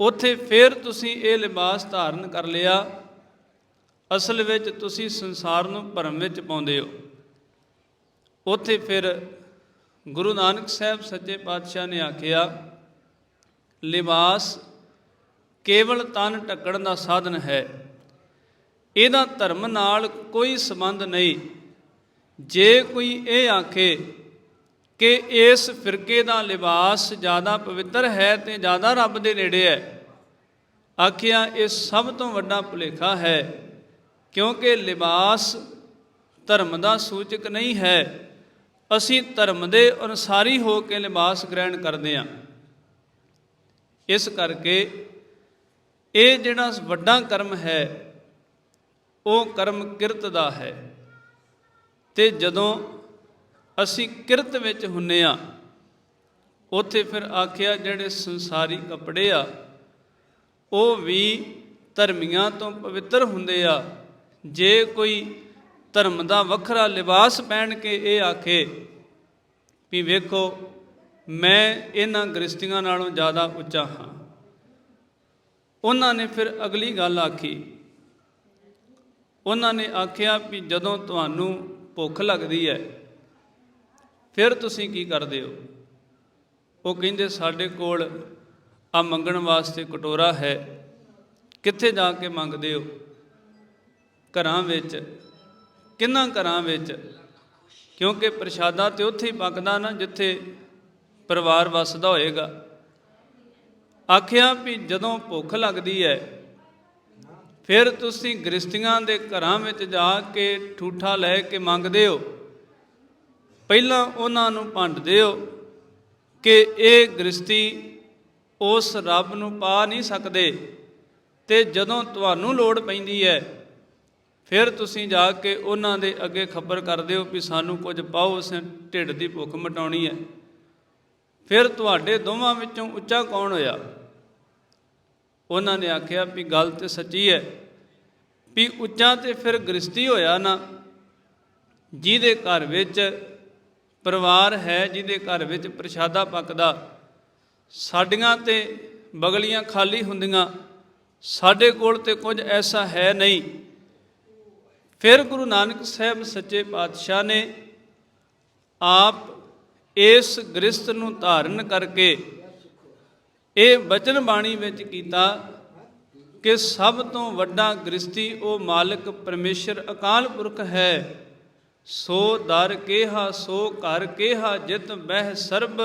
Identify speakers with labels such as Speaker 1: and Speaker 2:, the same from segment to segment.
Speaker 1: ਉੱਥੇ ਫਿਰ ਤੁਸੀਂ ਇਹ ਲਿਬਾਸ ਧਾਰਨ ਕਰ ਲਿਆ। ਅਸਲ ਵਿੱਚ ਤੁਸੀਂ ਸੰਸਾਰ ਨੂੰ ਭਰਮ ਵਿੱਚ ਪਾਉਂਦੇ ਹੋ। ਉੱਥੇ ਫਿਰ ਗੁਰੂ ਨਾਨਕ ਸਾਹਿਬ ਸੱਚੇ ਪਾਤਸ਼ਾਹ ਨੇ ਆਖਿਆ, ਲਿਬਾਸ ਕੇਵਲ ਤਨ ਢੱਕਣ ਦਾ ਸਾਧਨ ਹੈ। ਇਹਦਾ ਧਰਮ ਨਾਲ ਕੋਈ ਸੰਬੰਧ ਨਹੀਂ। ਜੇ ਕੋਈ ਇਹ ਆਖੇ ਕਿ ਇਸ ਫਿਰਕੇ ਦਾ ਲਿਬਾਸ ਜ਼ਿਆਦਾ ਪਵਿੱਤਰ ਹੈ ਤੇ ਜ਼ਿਆਦਾ ਰੱਬ ਦੇ ਨੇੜੇ ਹੈ। ਆਖਿਆ, ਇਹ ਸਭ ਤੋਂ ਵੱਡਾ ਭੁਲੇਖਾ ਹੈ, ਕਿਉਂਕਿ ਲਿਬਾਸ ਧਰਮ ਦਾ ਸੂਚਕ ਨਹੀਂ ਹੈ। ਅਸੀਂ ਧਰਮ ਦੇ ਅਨੁਸਾਰੀ ਹੋ ਕੇ ਲਿਬਾਸ ਗ੍ਰਹਿਣ ਕਰਦੇ ਹਾਂ। ਇਸ ਕਰਕੇ ਇਹ ਜਿਹੜਾ ਵੱਡਾ ਕਰਮ ਹੈ, ਉਹ ਕਰਮ ਕਿਰਤ ਦਾ ਹੈ। ਤੇ ਜਦੋਂ ਅਸੀਂ ਕਿਰਤ ਵਿੱਚ ਹੁੰਨੇ ਆ। ਉੱਥੇ ਫਿਰ ਆਖਿਆ, ਜਿਹੜੇ ਸੰਸਾਰੀ ਕੱਪੜੇ ਆ, ਉਹ ਵੀ ਧਰਮੀਆਂ ਤੋਂ ਪਵਿੱਤਰ ਹੁੰਦੇ ਆ। ਜੇ ਕੋਈ ਧਰਮ ਦਾ ਵੱਖਰਾ ਲਿਬਾਸ ਪਹਿਨ ਕੇ ਇਹ ਆਖੇ ਵੀ ਵੇਖੋ, ਮੈਂ ਇਹਨਾਂ ਗ੍ਰਸਤੀਆਂ ਨਾਲੋਂ ਜ਼ਿਆਦਾ ਉੱਚਾ ਹਾਂ। ਉਹਨਾਂ ਨੇ ਫਿਰ ਅਗਲੀ ਗੱਲ ਆਖੀ। ਉਹਨਾਂ ਨੇ ਆਖਿਆ ਵੀ ਜਦੋਂ ਤੁਹਾਨੂੰ ਭੁੱਖ ਲੱਗਦੀ ਹੈ ਫਿਰ ਤੁਸੀਂ ਕੀ ਕਰਦੇ ਹੋ? ਉਹ ਕਹਿੰਦੇ, ਸਾਡੇ ਕੋਲ ਆ ਮੰਗਣ ਵਾਸਤੇ ਕਟੋਰਾ ਹੈ। ਕਿੱਥੇ ਜਾ ਕੇ ਮੰਗਦੇ ਹੋ? ਘਰਾਂ ਵਿੱਚ। ਕਿੰਨਾ ਘਰਾਂ ਵਿੱਚ? ਕਿਉਂਕਿ ਪ੍ਰਸ਼ਾਦਾ ਤੇ ਉੱਥੇ ਹੀ ਪੱਕਦਾ ਨਾ, ਜਿੱਥੇ ਪਰਿਵਾਰ ਵਸਦਾ ਹੋਏਗਾ। ਆਖਿਆ ਵੀ ਜਦੋਂ ਭੁੱਖ ਲੱਗਦੀ ਹੈ, ਫਿਰ ਤੁਸੀਂ ਗ੍ਰਸਤੀਆਂ ਦੇ ਘਰਾਂ ਵਿੱਚ ਜਾ ਕੇ ਠੂਠਾ ਲੈ ਕੇ ਮੰਗਦੇ ਹੋ। ਪਹਿਲਾਂ ਉਹਨਾਂ ਨੂੰ ਭੰਡ ਦਿਓ ਕਿ ਇਹ ਗ੍ਰਸਤੀ ਉਸ ਰੱਬ ਨੂੰ ਪਾ ਨਹੀਂ ਸਕਦੇ ਤੇ ਜਦੋਂ ਤੁਹਾਨੂੰ ਲੋੜ ਪੈਂਦੀ ਹੈ, ਫਿਰ ਤੁਸੀਂ ਜਾ ਕੇ ਉਹਨਾਂ ਦੇ ਅੱਗੇ ਖਬਰ ਕਰ ਦਿਓ ਵੀ ਸਾਨੂੰ ਕੁਝ ਪਾਓ ਅਸੀਂ ਢਿੱਡ ਦੀ ਭੁੱਖ ਮਟਾਉਣੀ ਹੈ। ਫਿਰ ਤੁਹਾਡੇ ਦੋਵਾਂ ਵਿੱਚੋਂ ਉੱਚਾ ਕੌਣ ਹੋਇਆ? ਉਹਨਾਂ ਨੇ ਆਖਿਆ ਵੀ ਗੱਲ ਤੇ ਸੱਚੀ ਹੈ, ਵੀ ਉੱਚਾ ਤੇ ਫਿਰ ਗ੍ਰਸਤੀ ਹੋਇਆ ਨਾ, ਜਿਹਦੇ ਘਰ ਵਿੱਚ ਪਰਿਵਾਰ ਹੈ ਜਿਹਦੇ ਘਰ ਵਿੱਚ ਪ੍ਰਸ਼ਾਦਾ ਪੱਕਦਾ, ਸਾਡੀਆਂ ਤੇ ਬਗਲੀਆਂ ਖਾਲੀ ਹੁੰਦੀਆਂ, ਸਾਡੇ ਕੋਲ ਤੇ ਕੁਝ ਐਸਾ ਹੈ ਨਹੀਂ। ਫਿਰ ਗੁਰੂ ਨਾਨਕ ਸਾਹਿਬ ਸੱਚੇ ਪਾਤਸ਼ਾਹ ਨੇ ਆਪ ਇਸ ਗ੍ਰਸਤ ਨੂੰ ਧਾਰਨ ਕਰਕੇ ਇਹ ਬਚਨ ਬਾਣੀ ਵਿੱਚ ਕੀਤਾ ਕਿ ਸਭ ਤੋਂ ਵੱਡਾ ਗ੍ਰਸਤੀ ਉਹ ਮਾਲਕ ਪਰਮੇਸ਼ਰ ਅਕਾਲ ਪੁਰਖ ਹੈ। ਸੋ ਦਰ ਕੇਹਾ, ਸੋ ਘਰ ਕੇਹਾ, ਜਿਤ ਬਹਿ ਸਰਬ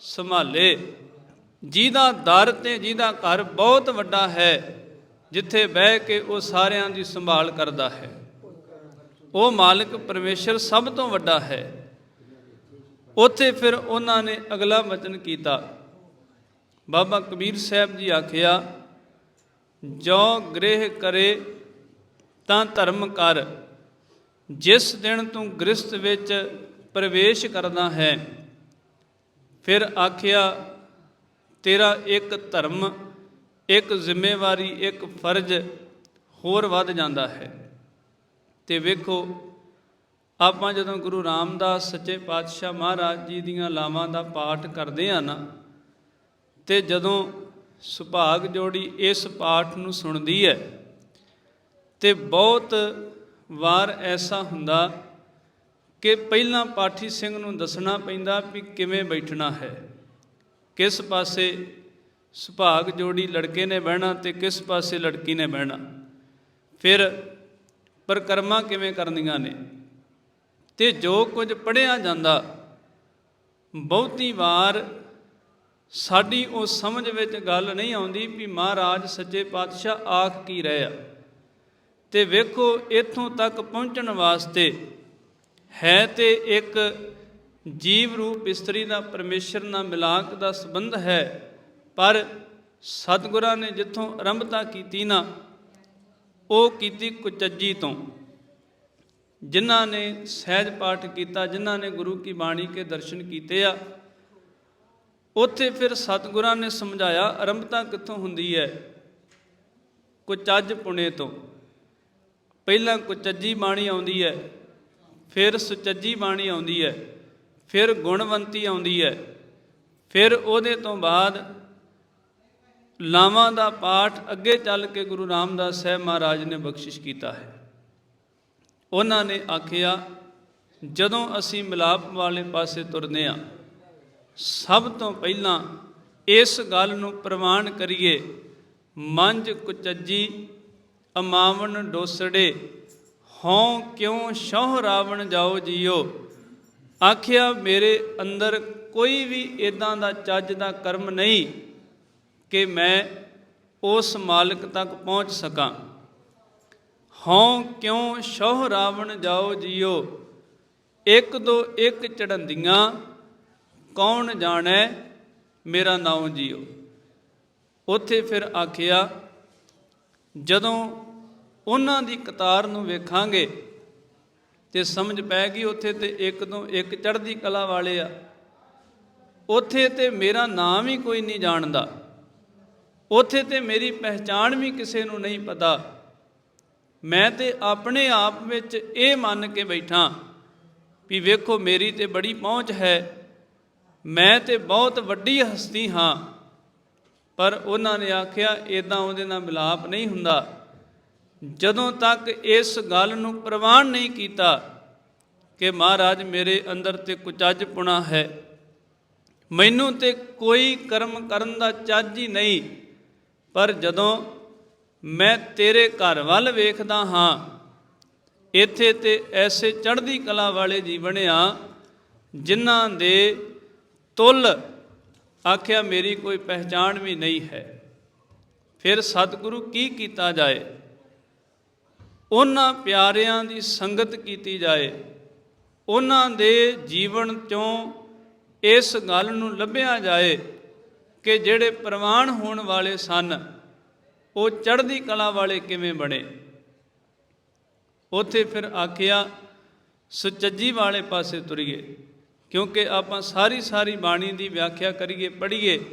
Speaker 1: ਸੰਭਾਲੇ। ਜਿਹਦਾ ਦਰ ਤੇ ਜਿਹਦਾ ਘਰ ਬਹੁਤ ਵੱਡਾ ਹੈ, ਜਿੱਥੇ ਬਹਿ ਕੇ ਉਹ ਸਾਰਿਆਂ ਦੀ ਸੰਭਾਲ ਕਰਦਾ ਹੈ। ਉਹ ਮਾਲਕ ਪਰਮੇਸ਼ਰ ਸਭ ਤੋਂ ਵੱਡਾ ਹੈ। ਉੱਥੇ ਫਿਰ ਉਹਨਾਂ ਨੇ ਅਗਲਾ ਵਚਨ ਕੀਤਾ। ਬਾਬਾ ਕਬੀਰ ਸਾਹਿਬ ਜੀ ਆਖਿਆ, ਜੋ ਗ੍ਰਹਿ ਕਰੇ, ਤਾਂ ਧਰਮ ਕਰ। ਜਿਸ ਦਿਨ ਤੂੰ ਗ੍ਰਸਤ ਵਿੱਚ ਪ੍ਰਵੇਸ਼ ਕਰਦਾ ਹੈ, ਫਿਰ ਆਖਿਆ, ਤੇਰਾ ਇੱਕ ਧਰਮ, ਇੱਕ ਜ਼ਿੰਮੇਵਾਰੀ, ਇੱਕ ਫਰਜ਼ ਹੋਰ ਵੱਧ ਜਾਂਦਾ ਹੈ। ਤੇ ਵੇਖੋ, ਆਪਾਂ ਜਦੋਂ ਗੁਰੂ ਰਾਮਦਾਸ ਸੱਚੇ ਪਾਤਸ਼ਾਹ ਮਹਾਰਾਜ ਜੀ ਦੀਆਂ ਲਾਵਾਂ ਦਾ ਪਾਠ ਕਰਦੇ ਆ ਨਾ, ਤੇ ਜਦੋਂ ਸੁਭਾਗ ਜੋੜੀ ਇਸ ਪਾਠ ਨੂੰ ਸੁਣਦੀ ਹੈ, ਤੇ ਬਹੁਤ ਵਾਰ ਐਸਾ ਹੁੰਦਾ ਕਿ ਪਹਿਲਾਂ ਪਾਠੀ ਸਿੰਘ ਨੂੰ ਦੱਸਣਾ ਪੈਂਦਾ ਵੀ ਕਿਵੇਂ ਬੈਠਣਾ ਹੈ। ਕਿਸ ਪਾਸੇ ਸੁਭਾਗ ਜੋੜੀ ਲੜਕੇ ਨੇ ਬਹਿਣਾ ਤੇ ਕਿਸ ਪਾਸੇ ਲੜਕੀ ਨੇ ਬਹਿਣਾ। ਫਿਰ ਪਰਕਰਮਾ ਕਿਵੇਂ ਕਰਨੀਆਂ ਨੇ। ਤੇ ਜੋ ਕੁਝ ਪੜਿਆ ਜਾਂਦਾ, ਬਹੁਤੀ ਵਾਰ ਸਾਡੀ ਉਹ ਸਮਝ ਵਿੱਚ ਗੱਲ ਨਹੀਂ ਆਉਂਦੀ ਵੀ ਮਹਾਰਾਜ ਸੱਚੇ ਪਾਤਸ਼ਾਹ ਆਖ ਕੀ ਰਹੇ ਆ। ਤੇ ਵੇਖੋ ਇੱਥੋਂ ਤੱਕ ਪਹੁੰਚਣ ਵਾਸਤੇ ਹੈ ਤੇ ਇੱਕ ਜੀਵ ਰੂਪ ਇਸਤਰੀ ਦਾ ਪਰਮੇਸ਼ਰ ਨਾਲ ਮਿਲਾਕ ਦਾ ਸੰਬੰਧ ਹੈ। ਪਰ ਸਤਿਗੁਰਾਂ ਨੇ ਜਿੱਥੋਂ ਆਰੰਭਤਾ ਕੀਤੀ ਨਾ, ਉਹ ਕੀਤੀ ਕੁਚੱਜੀ ਤੋਂ। ਜਿਨ੍ਹਾਂ ਨੇ ਸਹਿਜ ਪਾਠ ਕੀਤਾ, ਜਿਨ੍ਹਾਂ ਨੇ ਗੁਰੂ ਕੀ ਬਾਣੀ ਕੇ ਦਰਸ਼ਨ ਕੀਤੇ ਆ, ਉੱਥੇ ਫਿਰ ਸਤਿਗੁਰਾਂ ਨੇ ਸਮਝਾਇਆ, ਆਰੰਭਤਾ ਕਿੱਥੋਂ ਹੁੰਦੀ ਹੈ? ਕੁਚੱਜ ਪੁਣੇ ਤੋਂ। ਪਹਿਲਾਂ ਕੁਚੱਜੀ ਬਾਣੀ ਆਉਂਦੀ ਹੈ, ਫਿਰ ਸੁਚੱਜੀ ਬਾਣੀ ਆਉਂਦੀ ਹੈ, ਫਿਰ ਗੁਣਵੰਤੀ ਆਉਂਦੀ ਹੈ, ਫਿਰ ਉਹਦੇ ਤੋਂ ਬਾਅਦ ਲਾਵਾਂ ਦਾ ਪਾਠ ਅੱਗੇ ਚੱਲ ਕੇ ਗੁਰੂ ਰਾਮਦਾਸ ਸਾਹਿਬ ਮਹਾਰਾਜ ਨੇ ਬਖਸ਼ਿਸ਼ ਕੀਤਾ ਹੈ। ਉਹਨਾਂ ਨੇ ਆਖਿਆ, ਜਦੋਂ ਅਸੀਂ ਮਿਲਾਪ ਵਾਲੇ ਪਾਸੇ ਤੁਰਦੇ ਆ ਸਭ ਤੋਂ ਪਹਿਲਾਂ ਇਸ ਗੱਲ ਨੂੰ ਪ੍ਰਮਾਣ ਕਰੀਏ ਮੰਜ ਕੁਚੱਜੀ ਅਮਾਵਨ ਡੋਸੜੇ, ਹਉ ਕਿਉ ਸ਼ਹੁ ਰਾਵਣ ਜਾਓ ਜੀਓ? ਆਖਿਆ, ਮੇਰੇ ਅੰਦਰ ਕੋਈ ਵੀ ਇਦਾਂ ਦਾ ਚੱਜ ਦਾ ਕਰਮ ਨਹੀਂ ਕਿ ਮੈਂ ਉਸ ਮਾਲਕ ਤੱਕ ਪਹੁੰਚ ਸਕਾਂ। ਹਉ ਕਿਉ ਸ਼ਹੁ ਰਾਵਣ ਜਾਓ ਜੀਓ? ਇੱਕ ਦੋ ਇੱਕ ਚੜੰਦੀਆਂ ਕੌਣ ਜਾਣੈ ਮੇਰਾ ਨਾਮ ਜੀਓ? ਉੱਥੇ ਫਿਰ ਆਖਿਆ ਜਦੋਂ ਉਹਨਾਂ ਦੀ ਕਤਾਰ ਨੂੰ ਵੇਖਾਂਗੇ ਤੇ ਸਮਝ ਪੈ ਗਈ ਉੱਥੇ ਤੇ ਇੱਕ ਤੋਂ ਇੱਕ ਚੜ੍ਹਦੀ ਕਲਾ ਵਾਲੇ ਆ। ਉੱਥੇ ਤੇ ਮੇਰਾ ਨਾਮ ਹੀ ਕੋਈ ਨਹੀਂ ਜਾਣਦਾ। ਉੱਥੇ ਤੇ ਮੇਰੀ ਪਹਿਚਾਣ ਵੀ ਕਿਸੇ ਨੂੰ ਨਹੀਂ ਪਤਾ। ਮੈਂ ਤੇ ਆਪਣੇ ਆਪ ਵਿੱਚ ਇਹ ਮੰਨ ਕੇ ਬੈਠਾ ਵੀ ਵੇਖੋ ਮੇਰੀ ਤੇ ਬੜੀ ਪਹੁੰਚ ਹੈ। ਮੈਂ ਤੇ ਬਹੁਤ ਵੱਡੀ ਹਸਤੀ ਹਾਂ। ਪਰ ਉਹਨਾਂ ਨੇ ਆਖਿਆ ਇਦਾਂ ਉਹਦੇ ਨਾਲ ਮਿਲਾਪ ਨਹੀਂ ਹੁੰਦਾ। ਜਦੋਂ ਤੱਕ ਇਸ ਗੱਲ ਨੂੰ ਪ੍ਰਵਾਨ ਨਹੀਂ ਕੀਤਾ ਕਿ ਮਹਾਰਾਜ ਮੇਰੇ ਅੰਦਰ ਤੇ ਕੁਚੱਜ ਪੁਣਾ ਹੈ, ਮੈਨੂੰ ਤੇ ਕੋਈ ਕਰਮ ਕਰਨ ਦਾ ਚੱਜ ਹੀ ਨਹੀਂ। ਪਰ ਜਦੋਂ ਮੈਂ ਤੇਰੇ ਘਰ ਵੱਲ ਵੇਖਦਾ ਹਾਂ, ਇੱਥੇ ਤੇ ਐਸੇ ਚੜ੍ਹਦੀ ਕਲਾ ਵਾਲੇ ਜੀਵਨ ਆ, ਜਿਨ੍ਹਾਂ ਦੇ ਤੁਲ ਆਖਿਆ, ਮੇਰੀ ਕੋਈ ਪਹਿਚਾਣ ਵੀ ਨਹੀਂ ਹੈ। ਫਿਰ ਸਤਿਗੁਰੂ ਕੀ ਕੀਤਾ ਜਾਏ? ਉਹਨਾਂ ਪਿਆਰਿਆਂ ਦੀ ਸੰਗਤ ਕੀਤੀ ਜਾਏ। ਉਹਨਾਂ ਦੇ ਜੀਵਨ ਚੋਂ ਇਸ ਗੱਲ ਨੂੰ ਲੱਭਿਆ ਜਾਏ ਕਿ ਜਿਹੜੇ ਪ੍ਰਵਾਨ ਹੋਣ ਵਾਲੇ ਸਨ, ਉਹ ਚੜ੍ਹਦੀ ਕਲਾ ਵਾਲੇ ਕਿਵੇਂ ਬਣੇ? ਉਥੇ ਫਿਰ ਆਖਿਆ, ਸੁਚੱਜੀ ਵਾਲੇ ਪਾਸੇ ਤੁਰੀਏ। ਕਿਉਂਕਿ ਆਪਾਂ ਸਾਰੀ ਸਾਰੀ ਬਾਣੀ ਦੀ ਵਿਆਖਿਆ ਕਰੀਏ, ਪੜ੍ਹੀਏ,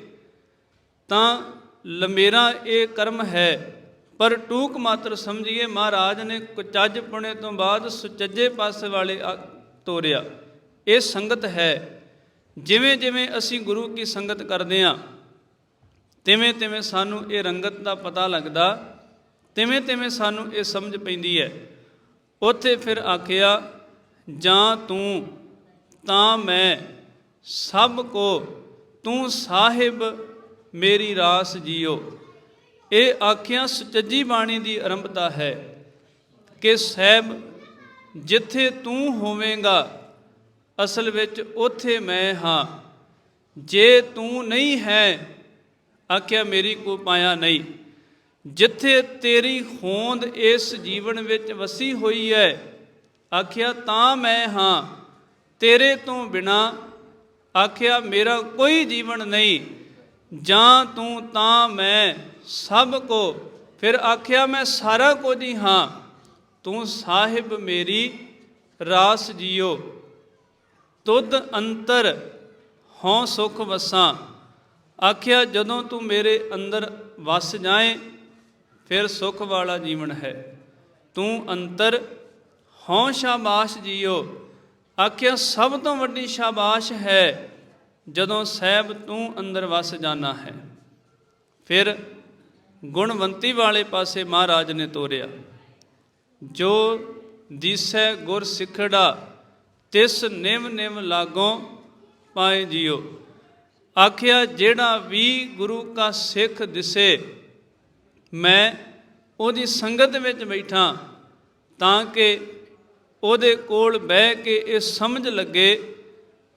Speaker 1: ਤਾਂ ਲੰਮੇਰਾ ਇਹ ਕਰਮ ਹੈ। ਪਰ ਟੂਕ ਮਾਤਰ ਸਮਝੀਏ, ਮਹਾਰਾਜ ਨੇ ਕੁਚੱਜ ਪੁਣੇ ਤੋਂ ਬਾਅਦ ਸੁਚੱਜੇ ਪਾਸੇ ਵਾਲੇ ਆ- ਤੋਰਿਆ। ਇਹ ਸੰਗਤ ਹੈ। ਜਿਵੇਂ ਜਿਵੇਂ ਅਸੀਂ ਗੁਰੂ ਕੀ ਸੰਗਤ ਕਰਦੇ ਹਾਂ, ਤਿਵੇਂ ਤਿਵੇਂ ਸਾਨੂੰ ਇਹ ਰੰਗਤ ਦਾ ਪਤਾ ਲੱਗਦਾ, ਤਿਵੇਂ ਤਿਵੇਂ ਸਾਨੂੰ ਇਹ ਸਮਝ ਪੈਂਦੀ ਹੈ। ਉੱਥੇ ਫਿਰ ਆਖਿਆ, ਜਾਂ ਤੂੰ ਤਾਂ ਮੈਂ ਸਭ ਕੋ ਤੂੰ ਸਾਹਿਬ ਮੇਰੀ ਰਾਸ ਜੀਓ। ਇਹ ਆਖਿਆ ਸੁਚੱਜੀ ਬਾਣੀ ਦੀ ਆਰੰਭਤਾ ਹੈ ਕਿ ਸਹਿਬ, ਜਿੱਥੇ ਤੂੰ ਹੋਵੇਂਗਾ, ਅਸਲ ਵਿੱਚ ਉੱਥੇ ਮੈਂ ਹਾਂ। ਜੇ ਤੂੰ ਨਹੀਂ ਹੈ, ਆਖਿਆ ਮੇਰੀ ਕੋ ਪਾਇਆ ਨਹੀਂ। ਜਿੱਥੇ ਤੇਰੀ ਹੋਂਦ ਇਸ ਜੀਵਨ ਵਿੱਚ ਵਸੀ ਹੋਈ ਹੈ, ਆਖਿਆ ਤਾਂ ਮੈਂ ਹਾਂ। ਤੇਰੇ ਤੋਂ ਬਿਨਾ ਆਖਿਆ ਮੇਰਾ ਕੋਈ ਜੀਵਨ ਨਹੀਂ, ਜਾਂ ਤੂੰ ਤਾਂ ਮੈਂ ਸਭ ਕੋ। ਫਿਰ ਆਖਿਆ ਮੈਂ ਸਾਰਾ ਕੁਝ ਹੀ ਹਾਂ, ਤੂੰ ਸਾਹਿਬ ਮੇਰੀ ਰਾਸ ਜੀਓ। ਤੁਧ ਅੰਤਰ ਹਉ ਸੁਖ ਵਸਾਂ। ਆਖਿਆ ਜਦੋਂ ਤੂੰ ਮੇਰੇ ਅੰਦਰ ਵਸ ਜਾਏ, ਫਿਰ ਸੁਖ ਵਾਲਾ ਜੀਵਨ ਹੈ। ਤੂੰ ਅੰਤਰ ਹਉ ਸ਼ਾਬਾਸ਼ ਜੀਓ। ਆਖਿਆ, ਸਭ ਤੋਂ ਵੱਡੀ ਸ਼ਾਬਾਸ਼ ਹੈ ਜਦੋਂ ਸਹਿਬ ਤੂੰ ਅੰਦਰ ਵਸ ਜਾਣਾ ਹੈ। ਫਿਰ ਗੁਣਵੰਤੀ ਵਾਲੇ ਪਾਸੇ ਮਹਾਰਾਜ ਨੇ ਤੋਰਿਆ। ਜੋ ਦੀਸੈ ਗੁਰ ਸਿਖੜਾ, ਤਿਸ ਨਿਮ ਨਿਮ ਲਾਗੋ ਪਾਏ ਜਿਉ ਆਖਿਆ, ਜਿਹੜਾ ਵੀ ਗੁਰੂ ਕਾ ਸਿੱਖ ਦਿਸੇ, ਮੈਂ ਉਹਦੀ ਸੰਗਤ ਵਿੱਚ ਬੈਠਾ ਤਾਂ ਕਿ ਉਹਦੇ ਕੋਲ ਬਹਿ ਕੇ ਇਹ ਸਮਝ ਲੱਗੇ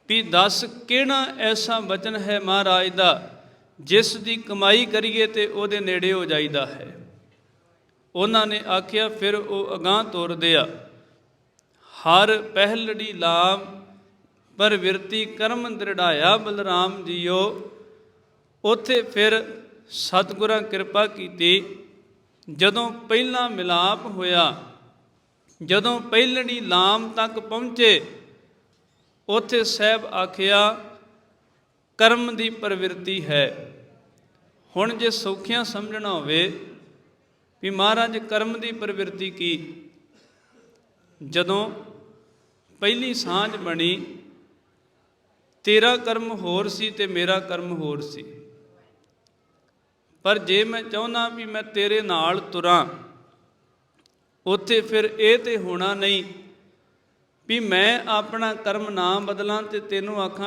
Speaker 1: ਵੀ ਦੱਸ ਕਿਹੜਾ ਐਸਾ ਵਚਨ ਹੈ ਮਹਾਰਾਜ ਦਾ, ਜਿਸ ਦੀ ਕਮਾਈ ਕਰੀਏ ਤੇ ਉਹਦੇ ਨੇੜੇ ਹੋ ਜਾਈਦਾ ਹੈ। ਉਹਨਾਂ ਨੇ ਆਖਿਆ, ਫਿਰ ਉਹ ਅਗਾਹ ਤੁਰਦੇ ਆ। ਹਰ ਪਹਿਲੜੀ ਲਾਮ ਪਰ ਵਿਰਤੀ ਕਰਮ ਦ੍ਰਿੜਾਇਆ ਬਲਰਾਮ ਜੀਓ। ਉਥੇ ਫਿਰ ਸਤਿਗੁਰਾਂ ਕਿਰਪਾ ਕੀਤੀ। ਜਦੋਂ ਪਹਿਲਾ ਮਿਲਾਪ ਹੋਇਆ ਜਦੋਂ ਪਹਿਲੜੀ ਲਾਮ ਤੱਕ ਪਹੁੰਚੇ, ਉਥੇ ਸਹਿਬ ਆਖਿਆ, ਕਰਮ ਦੀ ਪ੍ਰਵਿਰਤੀ ਹੈ। ਹੁਣ ਜੇ ਸੌਖਿਆਂ ਸਮਝਣਾ ਹੋਵੇ ਵੀ ਮਹਾਰਾਜ ਕਰਮ ਦੀ ਪ੍ਰਵਿਰਤੀ ਕੀ? ਜਦੋਂ ਪਹਿਲੀ ਸਾਂਝ ਬਣੀ, ਤੇਰਾ ਕਰਮ ਹੋਰ ਸੀ ਤੇ ਮੇਰਾ ਕਰਮ ਹੋਰ ਸੀ। ਪਰ ਜੇ ਮੈਂ ਚਾਹੁੰਦਾ ਵੀ ਮੈਂ ਤੇਰੇ ਨਾਲ ਤੁਰਾਂ ਉੱਥੇ ਫਿਰ ਇਹ ਤੇ ਹੋਣਾ ਨਹੀਂ ਵੀ ਮੈਂ ਆਪਣਾ ਕਰਮ ਨਾ ਬਦਲਾਂ ਤੇ ਤੈਨੂੰ ਆਖਾਂ